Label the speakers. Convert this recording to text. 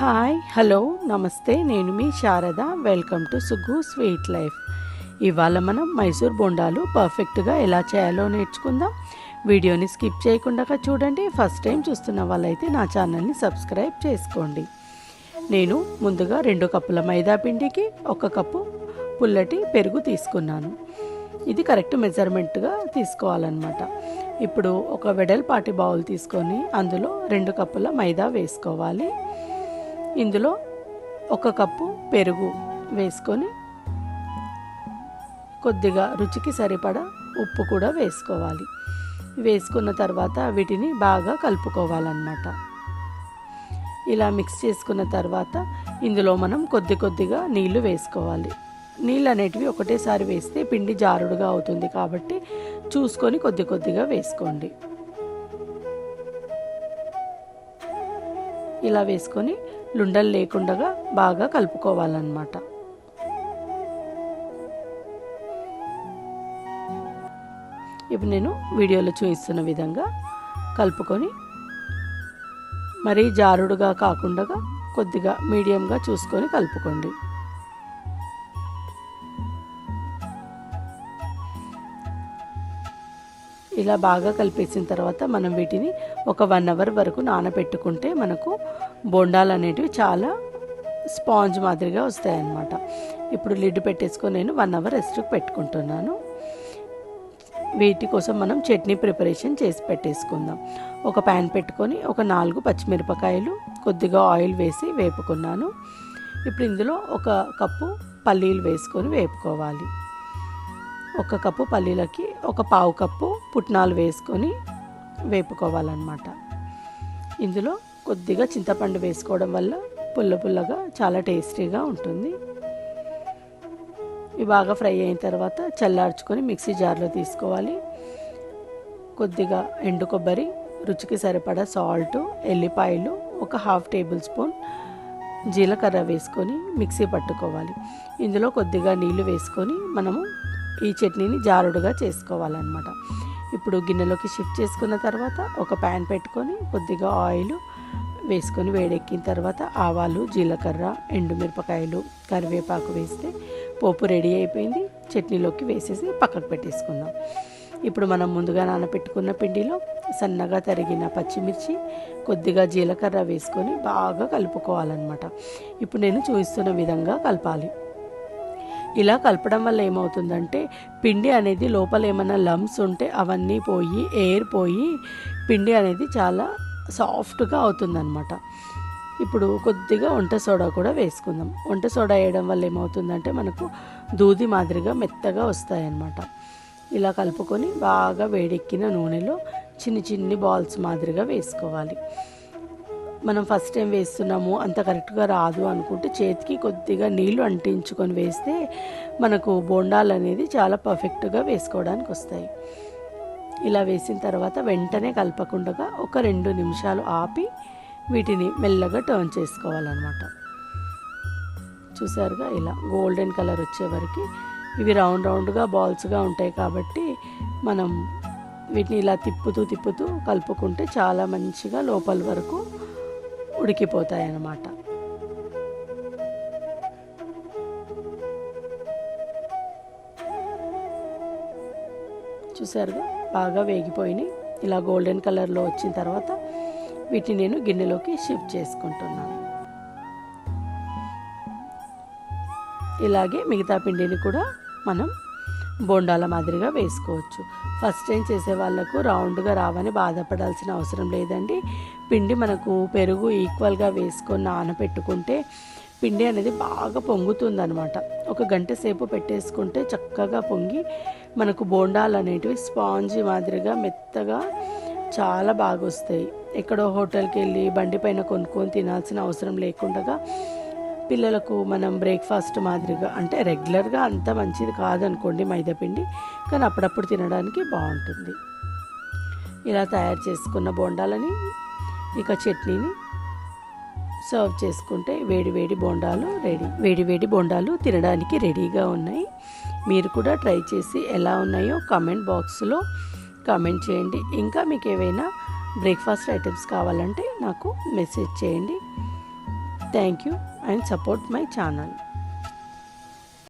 Speaker 1: Hi hello నమస్తే నేను మీ Sharada. Welcome to Suggu sweet life ఇవాళ మనం మైసూర్ బొండాలు పర్ఫెక్ట్గా ఎలా చేయాలో నేర్చుకుందాం. వీడియోని స్కిప్ చేయకుండా చూడండి. ఫస్ట్ టైం చూస్తున్న వాళ్ళైతే నా ఛానల్ని సబ్స్క్రైబ్ చేసుకోండి. నేను ముందుగా రెండు కప్పుల మైదా పిండికి ఒక కప్పు పుల్లటి పెరుగు తీసుకున్నాను. ఇది కరెక్ట్ మెజర్మెంట్గా తీసుకోవాలన్నమాట. ఇప్పుడు ఒక వెడల్పాటి బౌల్ తీసుకొని అందులో రెండు కప్పుల మైదా వేసుకోవాలి. ఇందులో ఒక కప్పు పెరుగు వేసుకొని కొద్దిగా రుచికి సరిపడా ఉప్పు కూడా వేసుకోవాలి. వేసుకున్న తర్వాత వీటిని బాగా కలుపుకోవాలన్నమాట. ఇలా మిక్స్ చేసుకున్న తర్వాత ఇందులో మనం కొద్ది కొద్దిగా నీళ్ళు వేసుకోవాలి. నీళ్ళు అనేటివి ఒకటేసారి వేస్తే పిండి జారుడుగా అవుతుంది కాబట్టి చూసుకొని కొద్ది కొద్దిగా వేసుకోండి. ఇలా వేసుకొని లుండలు లేకుండా బాగా కలుపుకోవాలన్నమాట. ఇప్పుడు నేను వీడియోలో చూపిస్తున్న విధంగా కలుపుకొని మరీ జారుడుగా కాకుండా కొద్దిగా మీడియంగా చూసుకొని కలుపుకోండి. ఇలా బాగా కలిపేసిన తర్వాత మనం వీటిని ఒక వన్ అవర్ వరకు నానబెట్టుకుంటే మనకు బొండాలు అనేటివి చాలా స్పాంజ్ మాదిరిగా వస్తాయన్నమాట. ఇప్పుడు లిడ్ పెట్టేసుకొని నేను వన్ అవర్ రెస్ట్కి పెట్టుకుంటున్నాను. వీటి కోసం మనం చట్నీ ప్రిపరేషన్ చేసి పెట్టేసుకుందాం. ఒక ప్యాన్ పెట్టుకొని ఒక నాలుగు పచ్చిమిరపకాయలు కొద్దిగా ఆయిల్ వేసి వేపుకున్నాను. ఇప్పుడు ఇందులో ఒక కప్పు పల్లీలు వేసుకొని వేపుకోవాలి. ఒక కప్పు పల్లీలకి ఒక పావు కప్పు పుట్నాలు వేసుకొని వేపుకోవాలన్నమాట. ఇందులో కొద్దిగా చింతపండు వేసుకోవడం వల్ల పుల్ల పుల్లగా చాలా టేస్టీగా ఉంటుంది. ఇవి బాగా ఫ్రై అయిన తర్వాత చల్లార్చుకొని మిక్సీ జార్లో తీసుకోవాలి. కొద్దిగా ఎండు కొబ్బరి రుచికి సరిపడా సాల్ట్ ఎల్లిపాయలు ఒక హాఫ్ టేబుల్ స్పూన్ జీలకర్ర వేసుకొని మిక్సీ పట్టుకోవాలి. ఇందులో కొద్దిగా నీళ్ళు వేసుకొని మనము ఈ చట్నీని జారుడుగా చేసుకోవాలన్నమాట. ఇప్పుడు గిన్నెలోకి షిఫ్ట్ చేసుకున్న తర్వాత ఒక ప్యాన్ పెట్టుకొని కొద్దిగా ఆయిల్ వేసుకొని వేడెక్కిన తర్వాత ఆవాలు జీలకర్ర ఎండుమిరపకాయలు కరివేపాకు వేస్తే పోపు రెడీ అయిపోయింది. చట్నీలోకి వేసేసి పక్కకు పెట్టేసుకుందాం. ఇప్పుడు మనం ముందుగా నానబెట్టుకున్న పిండిలో సన్నగా తరిగిన పచ్చిమిర్చి కొద్దిగా జీలకర్ర వేసుకొని బాగా కలుపుకోవాలన్నమాట. ఇప్పుడు నేను చూపిస్తున్న విధంగా కలపాలి. ఇలా కలపడం వల్ల ఏమవుతుందంటే పిండి అనేది లోపల ఏమైనా లమ్స్ ఉంటే అవన్నీ పోయి ఎయిర్ పోయి పిండి అనేది చాలా సాఫ్ట్గా అవుతుందన్నమాట. ఇప్పుడు కొద్దిగా వంట సోడా కూడా వేసుకుందాం. వంట సోడా వేయడం వల్ల ఏమవుతుందంటే మనకు దూది మాదిరిగా మెత్తగా వస్తాయన్నమాట. ఇలా కలుపుకొని బాగా వేడెక్కిన నూనెలో చిన్ని చిన్ని బాల్స్ మాదిరిగా వేసుకోవాలి. మనం ఫస్ట్ టైం వేస్తున్నాము అంత కరెక్ట్గా రాదు అనుకుంటే చేతికి కొద్దిగా నీళ్ళు అంటించుకొని వేస్తే మనకు బోండాలు అనేది చాలా పర్ఫెక్ట్గా వేసుకోవడానికి వస్తాయి. ఇలా వేసిన తర్వాత వెంటనే కలపకుండా ఒక రెండు నిమిషాలు ఆపి వీటిని మెల్లగా టర్న్ చేసుకోవాలన్నమాట. చూసారుగా ఇలా గోల్డెన్ కలర్ వచ్చే వరకు ఇవి రౌండ్ రౌండ్గా బాల్స్గా ఉంటాయి కాబట్టి మనం వీటిని ఇలా తిప్పుతూ తిప్పుతూ కలుపుకుంటే చాలా మంచిగా లోపల వరకు ఉడికిపోతాయి అన్నమాట చూసారుగా? బాగా వేగిపోయినాయి. ఇలా గోల్డెన్ కలర్లో వచ్చిన తర్వాత వీటిని నేను గిన్నెలోకి షిఫ్ట్ చేసుకుంటున్నాను. ఇలాగే మిగతా పిండిని కూడా మనం బోండాల మాదిరిగా వేసుకోవచ్చు. ఫస్ట్ టైం చేసే వాళ్ళకు రౌండ్గా రావని బాధపడాల్సిన అవసరం లేదండి. పిండి మనకు పెరుగు ఈక్వల్గా వేసుకొని నానబెట్టుకుంటే పిండి అనేది బాగా పొంగుతుంది అనమాట ఒక గంట సేపు పెట్టేసుకుంటే చక్కగా పొంగి మనకు బోండాలు అనేటివి స్పాంజ్ మాదిరిగా మెత్తగా చాలా బాగా వస్తాయి ఎక్కడో హోటల్కి వెళ్ళి బండి పైన కొనుక్కొని తినాల్సిన అవసరం లేకుండా పిల్లలకు మనం బ్రేక్ఫాస్ట్ మాదిరిగా అంటే రెగ్యులర్గా అంత మంచిది కాదనుకోండి మైదాపిండి కానీ అప్పుడప్పుడు తినడానికి బాగుంటుంది. ఇలా తయారు చేసుకున్న బోండాలని ఇక చట్నీని సర్వ్ చేసుకుంటే వేడి వేడి బోండాలు రెడీ వేడి వేడి బోండాలు తినడానికి రెడీగా ఉన్నాయి. మీరు కూడా ట్రై చేసి ఎలా ఉన్నాయో కామెంట్ బాక్స్లో కామెంట్ చేయండి. ఇంకా మీకు ఏవైనా బ్రేక్ఫాస్ట్ ఐటమ్స్ కావాలంటే నాకు మెసేజ్ చేయండి. Thank you and support my channel.